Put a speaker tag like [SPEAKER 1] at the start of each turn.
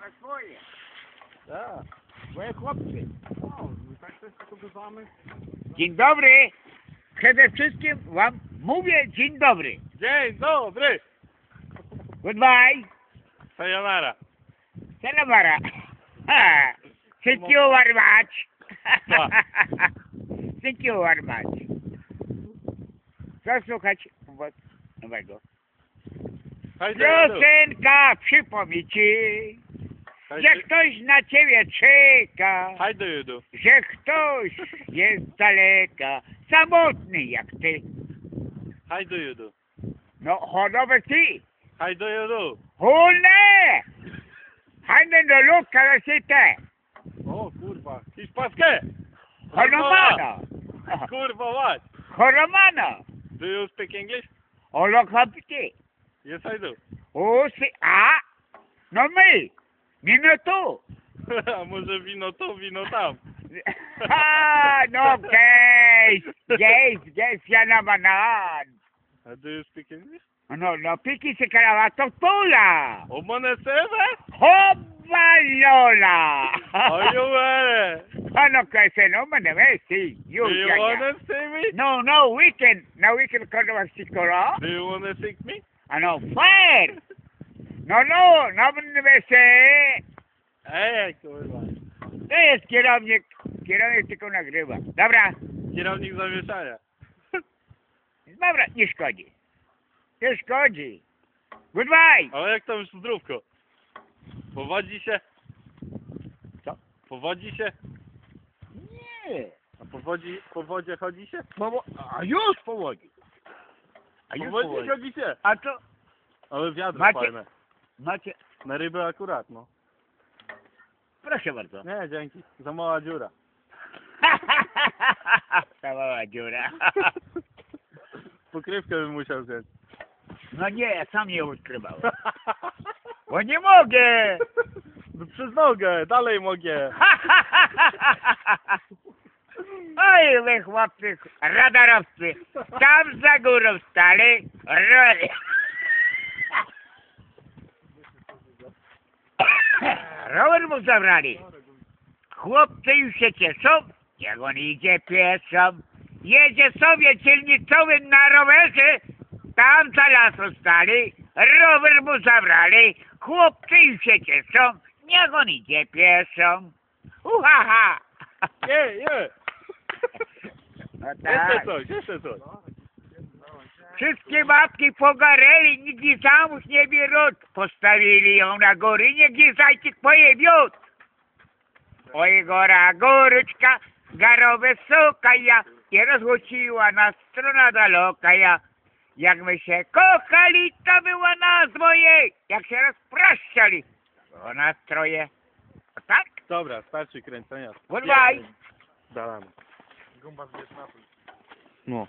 [SPEAKER 1] na swoje.
[SPEAKER 2] Tak.
[SPEAKER 1] Swoje chłopcy.
[SPEAKER 2] O, tak też.
[SPEAKER 1] Dzień dobry. Przede wszystkim wam mówię dzień dobry.
[SPEAKER 2] Dzień dobry!
[SPEAKER 1] Goodbye.
[SPEAKER 2] Sayonara.
[SPEAKER 1] Salamara. Ha. Thank you very much. Thank you very much. Co słuchać nowego? Piosenka przypomni ci, że
[SPEAKER 2] do-
[SPEAKER 1] ktoś na ciebie czeka,
[SPEAKER 2] Hej, do you do?
[SPEAKER 1] że ktoś jest z daleka, samotny jak ty.
[SPEAKER 2] Hej, do you do?
[SPEAKER 1] No, hodowe ty.
[SPEAKER 2] Hej, do you do?
[SPEAKER 1] Hune! Hane no luka na site.
[SPEAKER 2] O, kurwa. Hiszpaskę!
[SPEAKER 1] Horomana.
[SPEAKER 2] Kurwa, what?
[SPEAKER 1] Horomana.
[SPEAKER 2] Do you speak English?
[SPEAKER 1] Olokapiti.
[SPEAKER 2] Yes, I do.
[SPEAKER 1] O, si, a? No my. Vino tu!
[SPEAKER 2] A może wino tu, wino tam.
[SPEAKER 1] ah, no, guys, guys, guys, yana banan.
[SPEAKER 2] Uh, do you speak English?
[SPEAKER 1] No, no, piki se carabato tula.
[SPEAKER 2] O moneseve?
[SPEAKER 1] Hobalola.
[SPEAKER 2] Are you ready?
[SPEAKER 1] Ah, no, que se no maneve, sí.
[SPEAKER 2] Do you
[SPEAKER 1] yeah, want
[SPEAKER 2] to see me?
[SPEAKER 1] No, no, we can, now we can call our sikora.
[SPEAKER 2] Do you want to see me?
[SPEAKER 1] Ah, no, fire! No, no, no maneve, sí.
[SPEAKER 2] Ej, kurwa.
[SPEAKER 1] To jest kierownik, kierownik tylko nagrywa. Dobra,
[SPEAKER 2] Kierownik zawieszania.
[SPEAKER 1] dobra, nie szkodzi. Nie szkodzi. Goodbye.
[SPEAKER 2] Ale jak tam już zdrówko? Powodzi się?
[SPEAKER 1] Co?
[SPEAKER 2] Powodzi się?
[SPEAKER 1] Nie.
[SPEAKER 2] A po, wodzi, po wodzie chodzi się?
[SPEAKER 1] Powo- a już powodzi. A
[SPEAKER 2] Po
[SPEAKER 1] już
[SPEAKER 2] wodzie
[SPEAKER 1] powodzi.
[SPEAKER 2] chodzi się.
[SPEAKER 1] A to
[SPEAKER 2] Ale wiadro
[SPEAKER 1] Macie-
[SPEAKER 2] fajne.
[SPEAKER 1] macie,
[SPEAKER 2] Na ryby akurat, no.
[SPEAKER 1] Proszę bardzo.
[SPEAKER 2] Nie, dzięki. Za mała dziura.
[SPEAKER 1] Ta mała dziura.
[SPEAKER 2] Pokrywkę bym musiał wziąć.
[SPEAKER 1] No nie, sam nie odkrywałem. Bo nie mogę.
[SPEAKER 2] No przez nogę, dalej mogę.
[SPEAKER 1] Oj, wy chłopcy, radarowcy, tam za górą stali, roli. Rower mu zabrali. Chłopcy już się cieszą, jak on idzie pieszo. Jedzie sobie dzielnicowym na rowerze, tam za lasu stali, rower mu zabrali. Chłopcy już się cieszą, niech on idzie pieszo. Uhaha!
[SPEAKER 2] Nie, nie.
[SPEAKER 1] No
[SPEAKER 2] Jeszcze
[SPEAKER 1] tak.
[SPEAKER 2] coś, jeszcze coś.
[SPEAKER 1] Wszystkie babki pogareli, nie zamóż nie bierut. Postawili ją na góry, niech nie zajczyk pojebiut. Oj, gora, goryczka, garowe soka ja. I rozgłosiła nas strona daleka ja. Jak my się kochali, to była nazwa jej. Jak się rozpraszczali, było nastroje. O tak?
[SPEAKER 2] Dobra, starczy kręcenia.
[SPEAKER 1] Goodbye.
[SPEAKER 2] Dalamy. No.